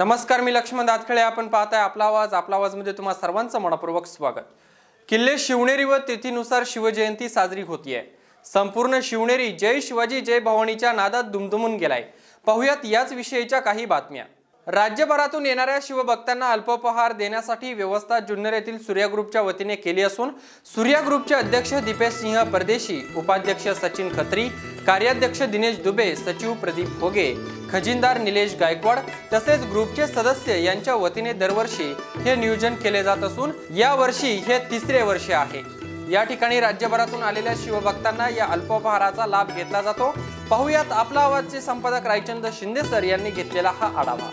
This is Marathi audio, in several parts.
नमस्कार मी लक्ष्मण दातखळे. आपण पाहताय आपला आवाज. आपला आवाजमध्ये तुम्हा सर्वांचं मनपूर्वक स्वागत. किल्ले शिवनेरी व तिथीनुसार शिवजयंती साजरी होतीये. संपूर्ण शिवनेरी जय शिवाजी जय भवानीच्या नादात दुमदुमून गेलाय. पाहुयात याच विषयीच्या काही बातम्या. राज्यभरातून येणाऱ्या शिवभक्तांना अल्पोपहार देण्यासाठी व्यवस्था जुन्नर येथील सूर्या ग्रुपच्या वतीने केली असून सूर्या ग्रुपचे अध्यक्ष दीपेश सिंह परदेशी उपाध्यक्ष सचिन खत्री कार्याध्यक्ष दिनेश दुबे सचिव प्रदीप भोगे खजिनदार निलेश गायकवाड तसेच ग्रुपचे सदस्य यांच्या वतीने दरवर्षी हे नियोजन केले जात असून या वर्षी हे तिसरे वर्ष आहे. या ठिकाणी राज्यभरातून आलेल्या शिवभक्तांना या अल्पोपहाराचा लाभ घेतला जातो. पाहुयात आपला आवाजचे संपादक रायचंद शिंदे सर यांनी घेतलेला हा आढावा.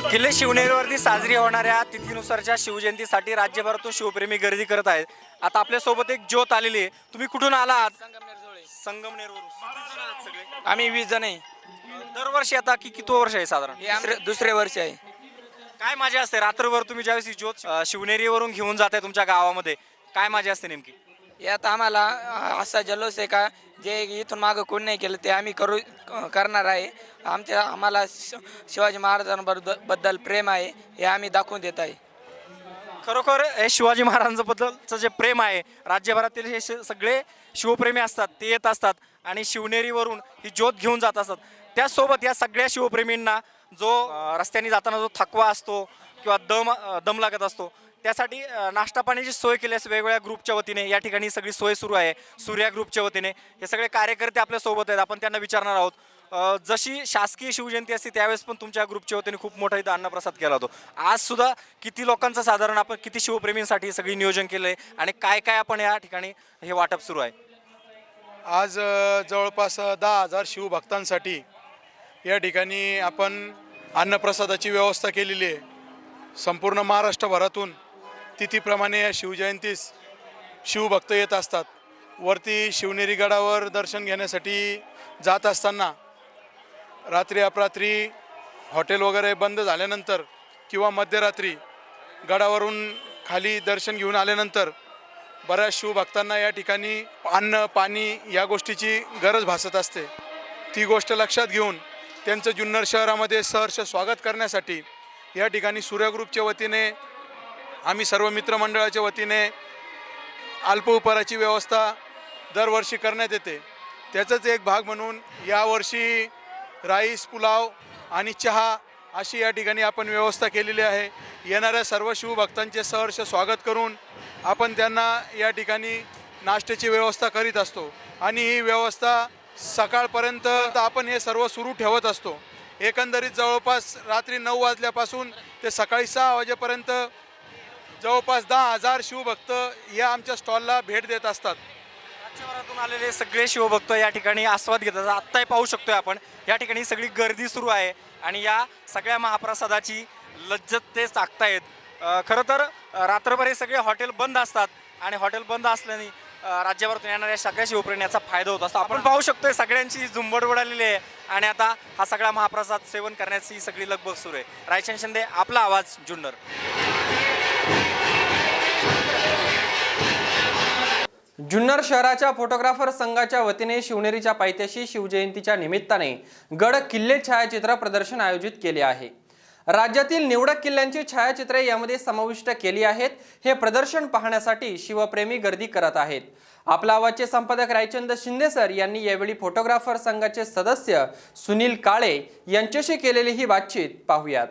किल्ले शिवनेरीवरती साजरी होणाऱ्या तिथीनुसारच्या शिवजयंतीसाठी राज्यभरातून शिवप्रेमी गर्दी करत आहेत. आता आपल्यासोबत एक ज्योत आलेली आहे. तुम्ही कुठून आलात? संगमनेरवरून. आहात आम्ही वीस जण आहे. दरवर्षी आता की किती वर्ष आहे साधारण? दुसरे दुसरे वर्ष आहे. काय मजा असते? रात्रभर तुम्ही ज्यावेळेस ही ज्योत अं, शिवनेरीवरून घेऊन जाताय तुमच्या गावामध्ये काय मजा असते नेमकी? यात आम्हाला असा जल्लोष आहे का जे इथून मागं कोण नाही केलं ते आम्ही करू करणार आहे. आमच्या आम्हाला शिवाजी महाराजांबद्दल बद्दल प्रेम आहे हे आम्ही दाखवून देत आहे. खरोखर हे शिवाजी महाराजांबद्दलचं जे प्रेम आहे राज्यभरातील हे श- सगळे शिवप्रेमी असतात ते येत असतात आणि शिवनेरीवरून ही ज्योत घेऊन जात असतात. त्याचसोबत या सगळ्या शिवप्रेमींना जो रस्त्याने जाताना जो थकवा असतो किंवा दम दम लागत असतो त्यासाठी नाश्ता पाण्याची सोय केली असते वेगवेगळ्या ग्रुपच्या वतीने या ठिकाणी सगळी सोय सुरू आहे सूर्या ग्रुपच्या वतीने. हे सगळे कार्यकर्ते आपल्यासोबत आहेत आपण त्यांना विचारणार आहोत. जशी शासकीय शिवजयंती असते त्यावेळेस पण तुमच्या ग्रुपच्या वतीने खूप मोठा इथं अन्नप्रसाद केला होतो आज सुद्धा किती लोकांचं साधारण आपण किती शिवप्रेमींसाठी सगळी नियोजन केलं आहे आणि काय काय आपण या ठिकाणी हे वाटप सुरू आहे? आज जवळपास दहा हजार शिवभक्तांसाठी या ठिकाणी आपण अन्नप्रसादाची व्यवस्था केलेली आहे. संपूर्ण महाराष्ट्रभरातून तिथीप्रमाणे या शिवजयंतीस शिवभक्त येत असतात. वरती शिवनेरी गडावर दर्शन घेण्यासाठी जात असताना रात्री अपरात्री हॉटेल वगैरे बंद झाल्यानंतर किंवा मध्यरात्री गडावरून खाली दर्शन घेऊन आल्यानंतर बऱ्याच शिवभक्तांना या ठिकाणी अन्न पाणी या गोष्टीची गरज भासत असते. ती गोष्ट लक्षात घेऊन त्यांचं जुन्नर शहरामध्ये सहर्ष स्वागत करण्यासाठी या ठिकाणी सूर्य ग्रुपच्या वतीने आम्ही सर्व मित्रमंडळाच्या वतीने अल्पउपहाराची व्यवस्था दरवर्षी करण्यात येते. त्याचाच एक भाग म्हणून यावर्षी राईस पुलाव आणि चहा अशी या ठिकाणी आपण व्यवस्था केलेली आहे. येणाऱ्या सर्व शिवभक्तांचे सहर्ष स्वागत करून आपण त्यांना या ठिकाणी नाश्त्याची व्यवस्था करीत असतो. आणि ही व्यवस्था सकाळपर्यंत आपण हे सर्व सुरू ठेवत असतो. एकंदरीत जवळपास रात्री नऊ वाजल्यापासून ते सकाळी सहा वाजेपर्यंत जवळपास दहा हजार शिवभक्त या आमच्या स्टॉलला भेट देत असतात. राज्यभरातून आलेले सगळे शिवभक्त या ठिकाणी आस्वाद घेतात. आत्ताही पाहू शकतोय आपण. या ठिकाणी सगळी गर्दी सुरू आहे आणि या सगळ्या महाप्रसादाची लज्जत ते चाकतायत खरं तर रात्रभर हे सगळे हॉटेल बंद असतात आणि हॉटेल बंद असल्याने राज्यभरातून येणाऱ्या सगळ्या शिवप्रेमी याचा फायदा होत असतो. आपण पाहू शकतोय सगळ्यांची झुंबड उडालेली आहे आणि आता हा सगळा महाप्रसाद सेवन करण्याची सगळी लगबग सुरू आहे. रायचंद शिंदे आपला आवाज जुन्नर. जुन्नर शहराच्या फोटोग्राफर संघाच्या वतीने शिवनेरीच्या पायथ्याशी शिवजयंतीच्या निमित्ताने गड किल्ले छायाचित्र प्रदर्शन आयोजित केले आहे. राज्यातील निवडक किल्ल्यांची छायाचित्रे यामध्ये समाविष्ट केली आहेत. हे प्रदर्शन पाहण्यासाठी शिवप्रेमी गर्दी करत आहेत. आपला आवाजचे संपादक रायचंद शिंदे सर यांनी यावेळी फोटोग्राफर संघाचे सदस्य सुनील काळे यांच्याशी केलेली ही बातचीत पाहूयात.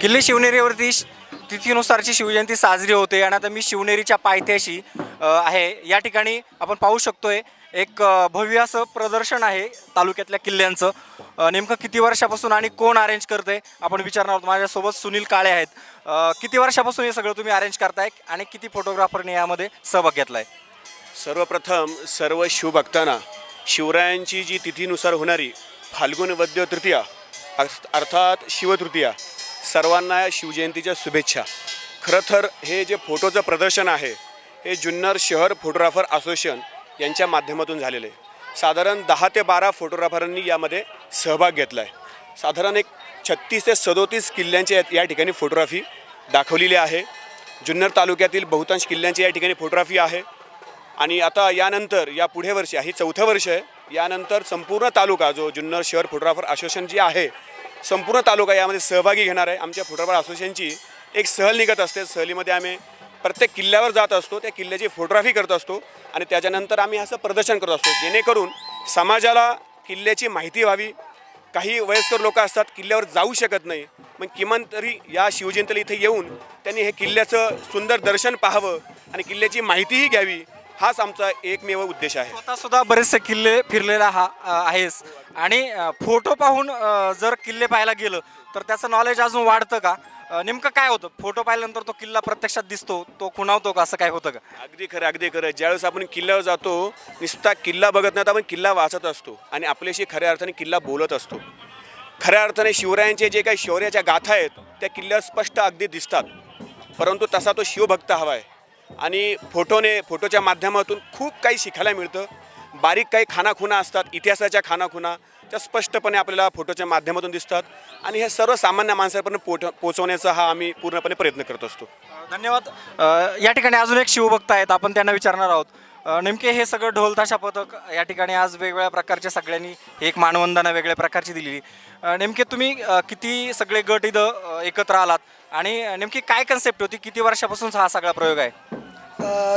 किल्ले शिवनेरीवरती तिथीनुसारची शिवजयंती साजरी होते आणि आता मी शिवनेरीच्या पायथ्याशी आहे. या ठिकाणी आपण पाहू शकतोय एक भव्य असं प्रदर्शन आहे तालुक्यातल्या किल्ल्यांचं. नेमकं किती वर्षापासून आणि कोण अरेंज करते आपण विचारणार आहोत. माझ्यासोबत सुनील काळे आहेत. किती वर्षापासून हे सगळं तुम्ही अरेंज करताय आणि किती फोटोग्राफरने यामध्ये सहभाग घेतला आहे सर्वप्रथम सर्व शिवभक्तांना शिवरायांची जी तिथीनुसार होणारी फाल्गुन वद्य तृतीया अर्थात शिवतृतीया सर्वांना या शिवजयंतीच्या शुभेच्छा. खरं तर हे जे फोटोचं प्रदर्शन आहे हे जुन्नर शहर फोटोग्राफर असोसिएशन यांच्या माध्यमातून झालेलं आहे. साधारण दहा ते बारा फोटोग्राफरांनी यामध्ये सहभाग घेतला आहे साधारण एक छत्तीस ते सदोतीस किल्ल्यांची या- ठिकाणी फोटोग्राफी दाखवलेली आहे. जुन्नर तालुक्यातील बहुतांश किल्ल्यांची या ठिकाणी फोटोग्राफी आहे. आणि आता यानंतर या पुढे वर्षी ही चौथं वर्ष आहे. यानंतर संपूर्ण तालुका जो जुन्नर शहर फोटोग्राफर असोसिएशन जी आहे संपूर्ण तालुका यामध्ये सहभागी घेणार आहे. आमच्या फोटोग्राफर असोसिएशनची एक सहल निघत असते. सहलीमध्ये आम्ही प्रत्येक किल्ल्यावर जात असतो. त्या किल्ल्याची फोटोग्राफी करत असतो आणि त्याच्यानंतर आम्ही असं प्रदर्शन करत असतो जेणेकरून समाजाला किल्ल्याची माहिती व्हावी. काही वयस्कर लोक असतात किल्ल्यावर जाऊ शकत नाही. मग किमान तरी या शिवजयंतीला इथे येऊन त्यांनी हे किल्ल्याचं सुंदर दर्शन पाहावं आणि किल्ल्याची माहितीही घ्यावी. हाच आमचा एकमेव उद्देश आहे. स्वतः सुद्धा बरेचसे किल्ले फिरलेला हा आहेस. आणि फोटो पाहून जर किल्ले पाहायला गेलं तर त्याचं नॉलेज अजून वाढतं का? नेमकं काय होतं? फोटो पाहिल्यानंतर तो किल्ला प्रत्यक्षात दिसतो तो खुणावतो का? असं काय होतं का? अगदी खरं अगदी खरं. ज्यावेळेस आपण किल्ल्यावर जातो नुसता किल्ला बघत नाही तर आपण किल्ला वाचत असतो. आणि आपल्याशी खऱ्या अर्थाने किल्ला बोलत असतो. खऱ्या अर्थाने शिवरायांचे जे काही शौर्याच्या गाथा आहेत त्या किल्ल्यावर स्पष्ट अगदी दिसतात. परंतु तसा तो शिवभक्त हवा आहे. आणि फोटोने फोटोच्या माध्यमातून खूप काही शिकायला मिळतं. बारीक काही खानाखुणा असतात इतिहासाच्या खानाखुणा त्या स्पष्टपणे आपल्याला फोटोच्या माध्यमातून दिसतात. आणि हे सर्वसामान्य माणसापर्यंत पोट पोचवण्याचा हा आम्ही पूर्णपणे प्रयत्न करत असतो. धन्यवाद. या ठिकाणी अजून एक शिवभक्त आहेत आपण त्यांना विचारणार आहोत. नेमके हे सगळं ढोलताशा पथक या ठिकाणी आज वेगवेगळ्या प्रकारच्या सगळ्यांनी एक मानवंदना वेगळ्या प्रकारची दिलेली. नेमके तुम्ही किती सगळे गट इथं एकत्र आलात? आणि नेमकी काय कन्सेप्ट होती? किती वर्षापासून हा सगळा प्रयोग आहे?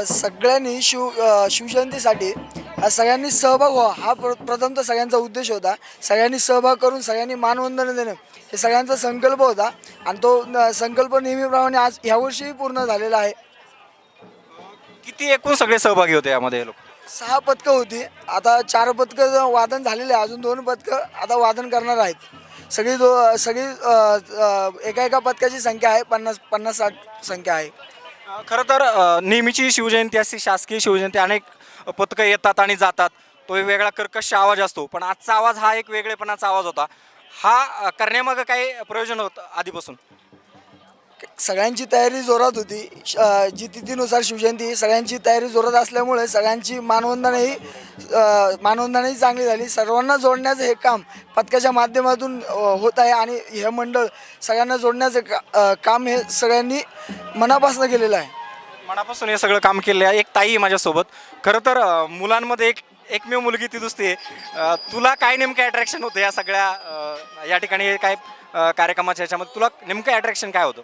सगळ्यांनी शिव शिवजयंतीसाठी अ, सगळ्यांनी सहभाग व्हा हा प्र प्रथम तर सगळ्यांचा उद्देश होता. सगळ्यांनी सहभाग करून सगळ्यांनी मानवंदना देणं. हे सगळ्यांचा संकल्प होता. आणि तो न- संकल्प नेहमीप्रमाणे आज ह्यावर्षीही पूर्ण झालेला आहे. किती एकूण सगळे सहभागी होते यामध्ये लोक? सहा पदकं होती. आता चार पदकं वादन झालेले आहे अजून दोन पदकं आता वादन करणार आहेत. सगळी दो सगळी अ, अ, एका एका पदकाची संख्या आहे पन्नास पन्नास साठ संख्या आहे. अ, खरं तर अ, नेहमीची शिवजयंती असते शासकीय शिवजयंती अनेक पथकं येतात आणि जातात. तो एक वेगळा कर्कश आवाज असतो पण आजचा आवाज हा एक वेगळेपणाचा आवाज होता. हा अ, करण्यामागं काही प्रयोजन होतं आधीपासून? सगळ्यांची तयारी जोरात होती. श- जी तिथीनुसार शिवजयंती सगळ्यांची तयारी जोरात असल्यामुळे सगळ्यांची मानवंदनाही मानवंदनाही चांगली झाली. सर्वांना जोडण्याचं हे काम पथकाच्या माध्यमातून होत आहे आणि हे मंडळ सगळ्यांना जोडण्याचं का काम हे सगळ्यांनी मनापासून केलेलं आहे. मनापासून हे सगळं काम केलं आहे. एक ताई माझ्यासोबत. खरं तर मुलांमध्ये एक एकमेव मुलगी ती दिसते तुला काय नेमकं अट्रॅक्शन होतं या सगळ्या या ठिकाणी काय कार्यक्रमाच्या ह्याच्यामध्ये? तुला नेमकं अट्रॅक्शन काय होतं?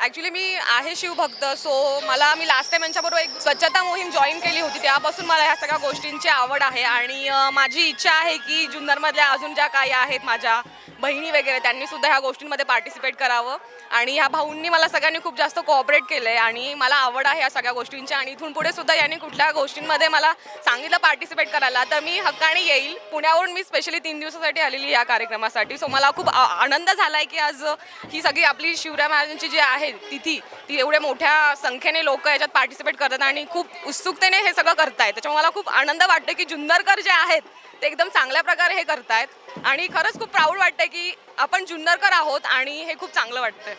ॲक्च्युली मी आहे शिवभक्त सो मला मी लास्ट टाईम यांच्याबरोबर एक स्वच्छता मोहीम जॉईन केली होती. तेव्हापासून मला ह्या सगळ्या गोष्टींची आवड आहे आणि माझी इच्छा आहे की जुन्नरमधल्या अजून ज्या काही आहेत माझ्या बहिणी वगैरे त्यांनी सुद्धा ह्या गोष्टींमध्ये पार्टिसिपेट करावं. आणि ह्या भाऊंनी मला सगळ्यांनी खूप जास्त कोऑपरेट केलं आहे आणि मला आवड आहे या सगळ्या गोष्टींची आणि इथून पुढे सुद्धा यांनी कुठल्या गोष्टींमध्ये मला सांगितलं पार्टिसिपेट करायला तर मी हक्काने येईल. पुण्यावरून मी स्पेशली तीन दिवसासाठी आलेली या कार्यक्रमासाठी. सो मला खूप आ- आनंद झाला आहे की आज ही सगळी आपली शिवराय महाराजांची जी आहे तिथी ती एवढ्या मोठ्या संख्येने लोक याच्यात पार्टिसिपेट करतात आणि खूप उत्सुकतेने हे सगळं करतायत. त्याच्यामुळे मला खूप आनंद वाटतो की जुन्नरकर जे आहेत ते एकदम चांगल्या प्रकारे हे करतायत. आणि खरंच खूप प्राऊड वाटतं की आपण जुन्नरकर आहोत आणि हे खूप चांगलं वाटतंय.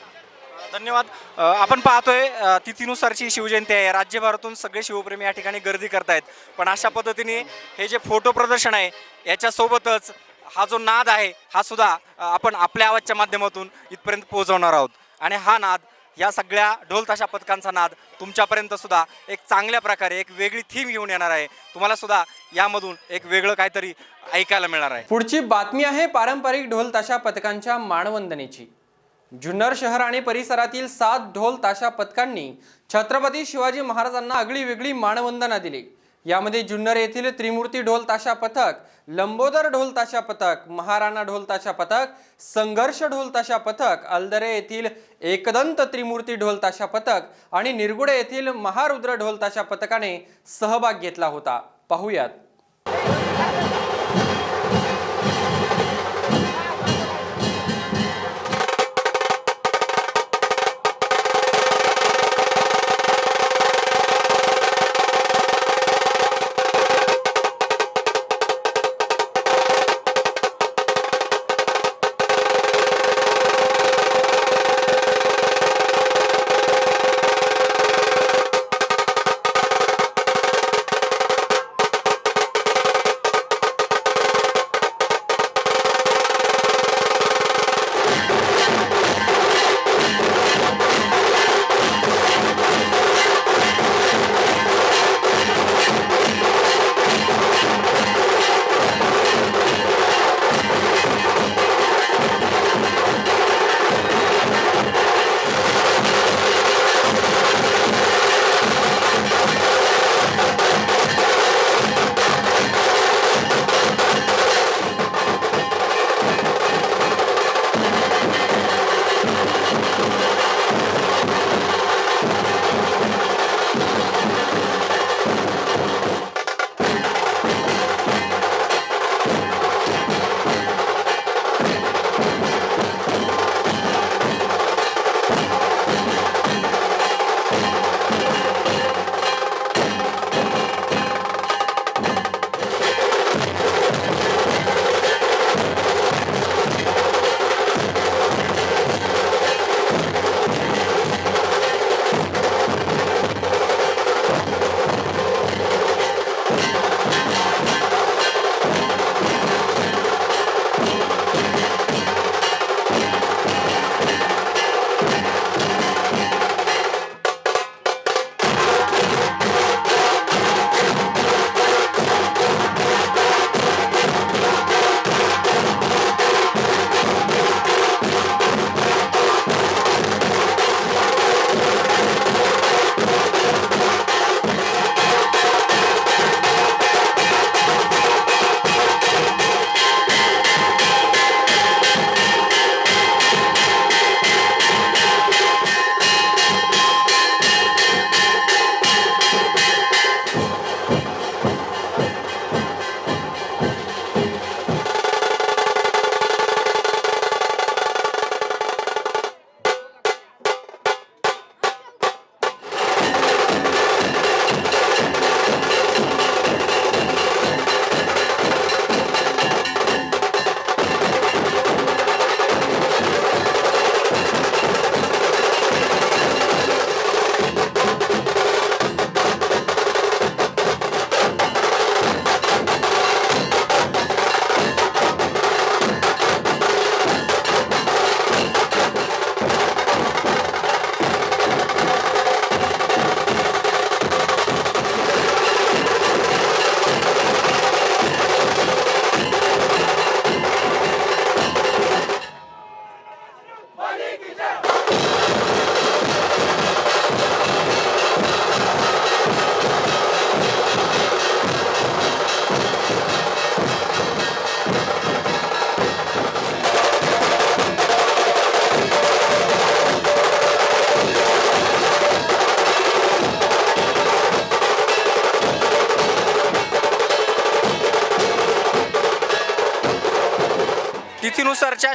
धन्यवाद. आपण पाहतोय तिथीनुसारची शिवजयंती आहे. राज्यभरातून सगळे शिवप्रेमी या ठिकाणी गर्दी करतायत. पण अशा पद्धतीने हे जे फोटो प्रदर्शन आहे याच्यासोबतच हा जो नाद आहे हा सुद्धा आपण आपल्या आवाजच्या माध्यमातून इथपर्यंत पोहोचवणार आहोत. आणि हा नाद या सगळ्या ढोलताशा पथकांचा नाद तुमच्यापर्यंत सुद्धा एक चांगल्या प्रकारे एक वेगळी थीम घेऊन येणार आहे. तुम्हाला सुद्धा यामधून एक वेगळं काहीतरी ऐकायला मिळणार आहे. पुढची बातमी आहे पारंपरिक ढोलताशा पथकांच्या मानवंदनेची. जुन्नर शहर आणि परिसरातील सात ढोल ताशा पथकांनी छत्रपती शिवाजी महाराजांना आगळी वेगळी मानवंदना दिली. यामध्ये जुन्नर येथील त्रिमूर्ती ढोल ताशा पथक लंबोदर ढोल ताशा पथक महाराणा ढोल ताशा पथक संघर्ष ढोल ताशा पथक अल्दरे येथील एकदंत त्रिमूर्ती ढोल ताशा पथक आणि निरगुडे येथील महारुद्र ढोल ताशा पथकाने सहभाग घेतला होता. पाहुयात.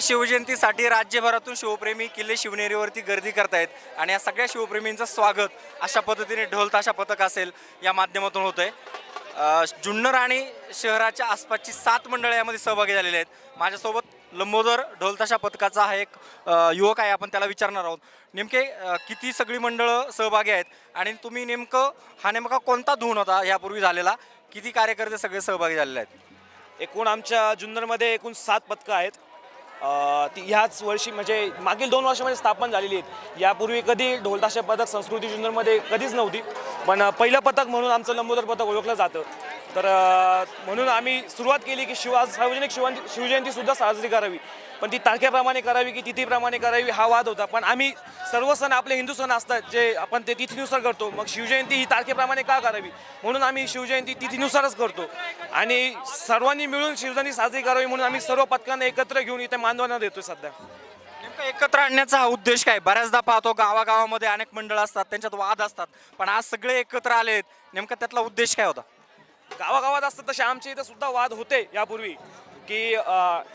शिवजयंतीसाठी राज्यभरातून शिवप्रेमी किल्ले शिवनेरीवरती गर्दी करतायत आणि या सगळ्या शिवप्रेमींचं स्वागत अशा पद्धतीने ढोलताशा पथक असेल या माध्यमातून होत आहे जुन्नर आणि शहराच्या आसपासची सात मंडळं यामध्ये सहभागी झालेले आहेत. माझ्यासोबत लंबोदर ढोलताशा पथकाचा हा एक युवक आहे. आपण त्याला विचारणार आहोत. नेमके किती सगळी मंडळं सहभागी आहेत? आणि तुम्ही नेमकं हा नेमका कोणता धुन होता यापूर्वी झालेला? किती कार्यकर्ते सगळे सहभागी झालेले आहेत? एकूण आमच्या जुन्नरमध्ये एकूण सात पथकं आहेत. ती ह्याच वर्षी म्हणजे मागील दोन वर्षामध्ये स्थापन झालेली आहेत. यापूर्वी कधी ढोलताशा पथक संस्कृती जुन्नरमध्ये कधीच नव्हती. पण पहिलं पथक म्हणून आमचं लंबोदर पथक ओळखलं जातं. तर म्हणून आम्ही सुरुवात केली की शिव आज सार्वजनिक शिवजयंती शिवजयंतीसुद्धा साजरी करावी. पण ती तारखेप्रमाणे करावी की तिथीप्रमाणे करावी हा वाद होता. पण आम्ही सर्व सण आपले हिंदू सण असतात जे आपण ते तिथीनुसार करतो. मग शिवजयंती ही तारखेप्रमाणे का करावी? म्हणून आम्ही शिवजयंती तिथीनुसारच करतो. आणि सर्वांनी मिळून शिवजयंती साजरी करावी म्हणून आम्ही सर्व पथकांना एकत्र घेऊन इथे मानवना देतो सध्या. नेमकं एकत्र आणण्याचा हा उद्देश काय? बऱ्याचदा पाहतो गावागावामध्ये अनेक मंडळ असतात त्यांच्यात वाद असतात. पण आज सगळे एकत्र आलेत नेमका त्यातला उद्देश काय होता? गावागावात असतात तसे आमच्या इथं सुद्धा वाद होते यापूर्वी. की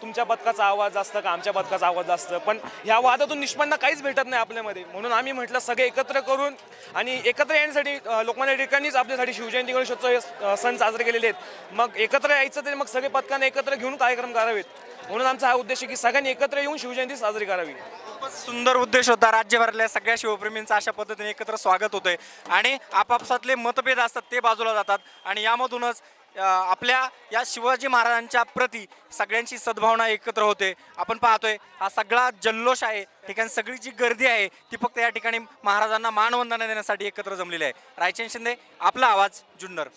तुमच्या पथकाचा आवाज जास्त का? आमच्या पथकाचा आवाज जास्त पण ह्या वादातून निष्पन्न काहीच भेटत नाही आपल्यामध्ये. म्हणून आम्ही म्हटलं सगळे एकत्र करून आणि एकत्र येण्यासाठी लोकमान्य टिळकांनीच आपल्यासाठी शिवजयंती गणेशोत्सव हे सण साजरे केलेले आहेत. मग एकत्र यायचं तरी मग सगळे पथकाने एकत्र घेऊन कार्यक्रम करावेत. म्हणून आमचा हा उद्देश आहे की सगळ्यांनी एकत्र येऊन शिवजयंती साजरी करावी. खूपच सुंदर उद्देश होता राज्यभरातल्या सगळ्या शिवप्रेमींचं अशा पद्धतीने एकत्र स्वागत होतंय. आणि आपापसातले मतभेद असतात ते बाजूला जातात. आणि यामधूनच आपल्या या शिवाजी महाराजांच्या प्रती सगळ्यांची सद्भावना एकत्र होते. आपण पाहतोय हा सगळा जल्लोष आहे. ठिकाणी सगळी जी गर्दी आहे ती फक्त या ठिकाणी महाराजांना मानवंदना देण्यासाठी एकत्र जमलेली आहे. रायचंद शिंदे आपला आवाज जुन्नर.